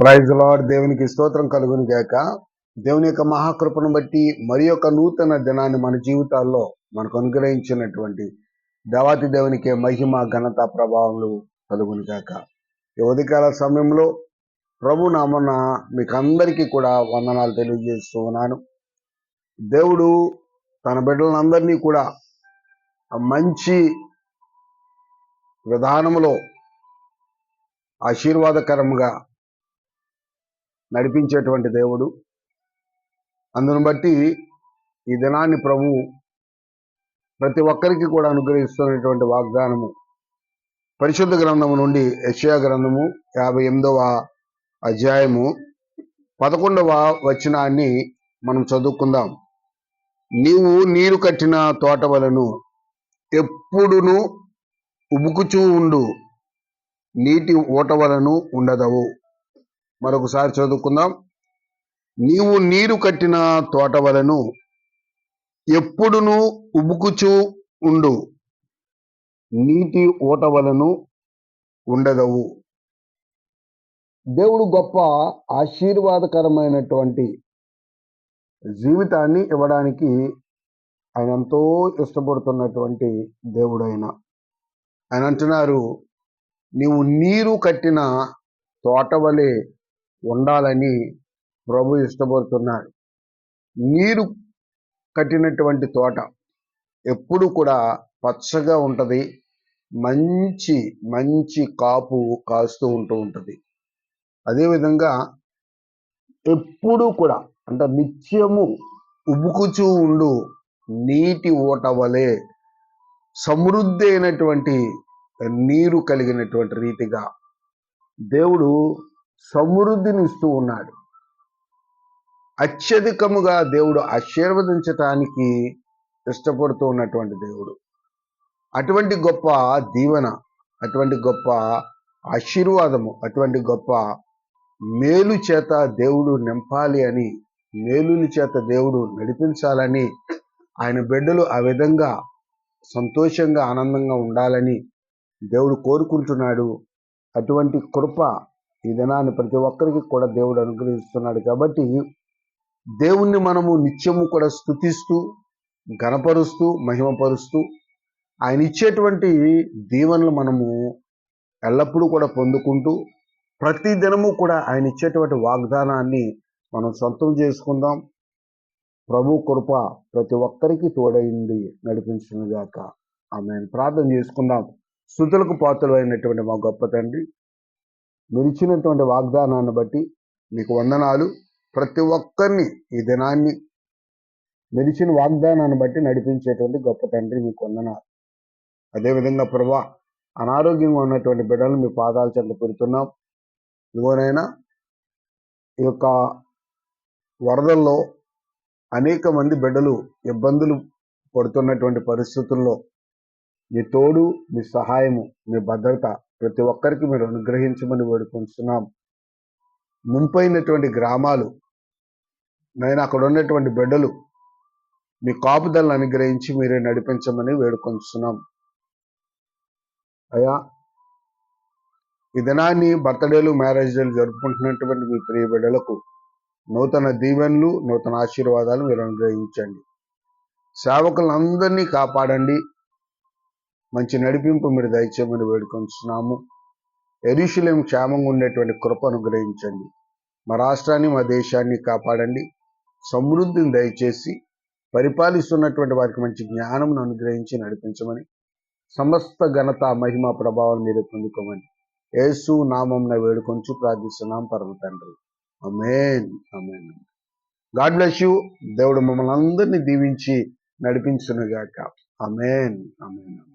Praise lord దేవునికి స్తోత్రం కలుగును గాక. దేవుని యొక్క మహాకృపను బట్టి మరి యొక్క నూతన దినాన్ని మన జీవితాల్లో మనకు అనుగ్రహించినటువంటి దేవాతి దేవునికి మహిమ ఘనత ప్రభావములు కలుగును గాక. ఈ ఉదయకాల సమయంలో ప్రభు నామన మీకు అందరికీ కూడా వందనాలు తెలియజేస్తూ ఉన్నాను. దేవుడు తన బిడ్డలందరినీ కూడా మంచి విధానములో ఆశీర్వాదకరముగా నడిపించేటువంటి దేవుడు. అందును బట్టి ఈ దినాన్ని ప్రభు ప్రతి ఒక్కరికి కూడా అనుగ్రహిస్తున్నటువంటి వాగ్దానము. పరిశుద్ధ గ్రంథము నుండి యెషయా గ్రంథము యాభై ఎనిమిదవ అధ్యాయము పదకొండవ వచనాన్ని మనం చదువుకుందాం. నీవు నీరు కట్టిన తోట వలను ఎప్పుడును ఉబుకుచూ ఉండు. నీటి ఊట వలను ఉండదవు. మరొకసారి చదువుకుందాం. నీవు నీరు కట్టిన తోట వలను ఎప్పుడును ఉబుకుచూ ఉండు. నీటి ఊట వలను ఉండదవు దేవుడు గొప్ప ఆశీర్వాదకరమైనటువంటి జీవితాన్ని ఇవ్వడానికి ఆయన ఎంతో ఇష్టపడుతున్నటువంటి దేవుడు ఆయన ఆయన అంటున్నారు నీవు నీరు కట్టిన తోట వలె ఉండాలని ప్రభు ఇష్టపడుతున్నాడు. నీరు కట్టినటువంటి తోట ఎప్పుడు కూడా పచ్చగా ఉంటుంది. మంచి మంచి కాపు కాస్తూ ఉంటూ ఉంటుంది. అదేవిధంగా ఎప్పుడు కూడా అంటే నిత్యము ఉబుకుచూ ఉండు నీటి ఊట వలె సమృద్ధి అయినటువంటి నీరు కలిగినటువంటి రీతిగా దేవుడు సమృద్ధిని ఇస్తూ ఉన్నాడు. అత్యధికముగా దేవుడు ఆశీర్వదించటానికి ఇష్టపడుతూ ఉన్నటువంటి దేవుడు. అటువంటి గొప్ప దీవెన అటువంటి గొప్ప ఆశీర్వాదము అటువంటి గొప్ప మేలు చేత దేవుడు నింపాలి అని మేలుని చేత దేవుడు నడిపించాలని ఆయన బిడ్డలు ఆ విధంగా సంతోషంగా ఆనందంగా ఉండాలని దేవుడు కోరుకుంటున్నాడు. అటువంటి కృప ఈ దినాన్ని ప్రతి ఒక్కరికి కూడా దేవుడు అనుగ్రహిస్తున్నాడు కాబట్టి దేవుణ్ణి మనము నిత్యము కూడా స్థుతిస్తూ గణపరుస్తూ మహిమపరుస్తూ ఆయన ఇచ్చేటువంటి దీవెనలు మనము ఎల్లప్పుడూ కూడా పొందుకుంటూ ప్రతి దినము కూడా ఆయన ఇచ్చేటువంటి వాగ్దానాన్ని మనం సొంతం చేసుకుందాం. ప్రభు కృప ప్రతి ఒక్కరికి తోడైంది నడిపించినగాక. ఆమె ప్రార్థన చేసుకుందాం. శృతులకు పాత్రలు అయినటువంటి మా గొప్ప తండ్రి మీరు ఇచ్చినటువంటి వాగ్దానాన్ని బట్టి మీకు వందనాలు. ప్రతి ఒక్కరిని ఈ దినాన్ని మీరు ఇచ్చిన వాగ్దానాన్ని బట్టి నడిపించేటువంటి గొప్ప తండ్రి మీకు వందనాలు. అదేవిధంగా ప్రభా అనారోగ్యంగా ఉన్నటువంటి బిడ్డలు మీ పాదాలు చెంత పెడుతున్నాం. ఇదిగోనైనా ఈ యొక్క వరదల్లో అనేక మంది బిడ్డలు ఇబ్బందులు పడుతున్నటువంటి పరిస్థితుల్లో మీ తోడు మీ సహాయము మీ భద్రత ప్రతి ఒక్కరికి మీరు అనుగ్రహించమని వేడుకుంటున్నాం ముంపైనటువంటి గ్రామాలు నేను అక్కడ ఉన్నటువంటి బిడ్డలు మీ కాపుదలను అనుగ్రహించి మీరే నడిపించమని వేడుకొంచున్నాం. అయ్యా ఈ దినాన్ని బర్త్డేలు మ్యారేజ్లు జరుపుకుంటున్నటువంటి మీ ప్రియ బిడ్డలకు నూతన దీవెనలు నూతన ఆశీర్వాదాలు మీరు అనుగ్రహించండి. సేవకులందరినీ కాపాడండి. మంచి నడిపింపు మీరు దయచేయమని వేడుకొంచున్నాము. ఎరుషులేం క్షేమంగా ఉండేటువంటి కృప అనుగ్రహించండి. మా రాష్ట్రాన్ని మా దేశాన్ని కాపాడండి. సమృద్ధిని దయచేసి పరిపాలిస్తున్నటువంటి వారికి మంచి జ్ఞానంను అనుగ్రహించి నడిపించమని సమస్త ఘనత మహిమ ప్రభావం మీరు పొందుకోమని యేసు నామం వేడుకొంచు ప్రార్థిస్తున్నాం. పరమ తండ్రి. Amen amen God bless you. దేవుడు మమ్మల్ని అందరినీ దీవించి నడిపించునుగాక. అమేన్ అమేన్